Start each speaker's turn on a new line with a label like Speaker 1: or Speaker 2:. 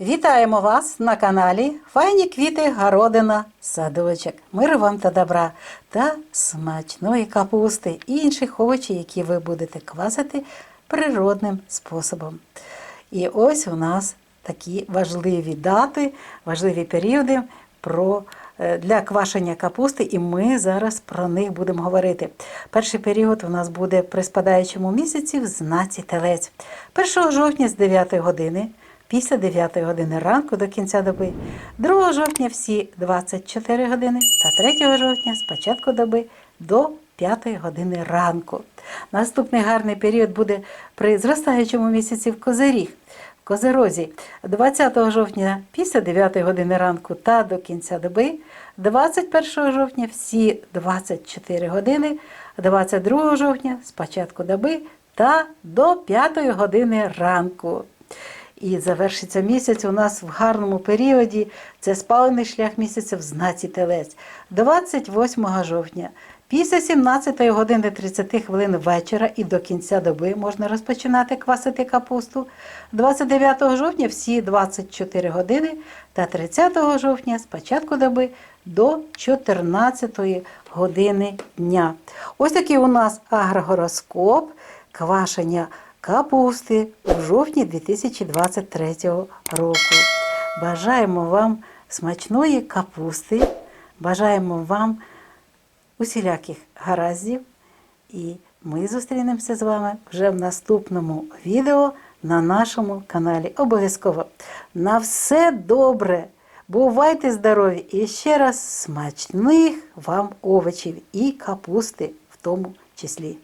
Speaker 1: Вітаємо вас на каналі Файні квіти, городина, садочок. Миру вам та добра та смачної капусти і інших овочів, які ви будете квасити природним способом. І ось у нас такі важливі дати, важливі періоди про, е, для квашення капусти, і ми зараз про них будемо говорити. Перший період у нас буде при спадаючому місяці в знаці телець. 1 жовтня з 9 години після 9 години ранку до кінця доби, 2 жовтня всі 24 години та 3 жовтня з початку доби до 5 години ранку. Наступний гарний період буде при зростаючому місяці в Козиріг. В Козерозі 20 жовтня після 9 години ранку та до кінця доби, 21 жовтня всі 24 години, 22 жовтня з початку доби та до 5 години ранку. І завершиться місяць у нас в гарному періоді. Це спалений шлях місяця в знаці Телець. 28 жовтня. Після 17 години 30 хвилин вечора і до кінця доби можна розпочинати квасити капусту. 29 жовтня всі 24 години та 30 жовтня з початку доби до 14 години дня. Ось такий у нас агрогороскоп квашення капусти у жовтні 2023 року. Бажаємо вам смачної капусти, бажаємо вам усіляких гараздів. І ми зустрінемося з вами вже в наступному відео на нашому каналі. Обов'язково. На все добре! Бувайте здорові і ще раз смачних вам овочів і капусти в тому числі.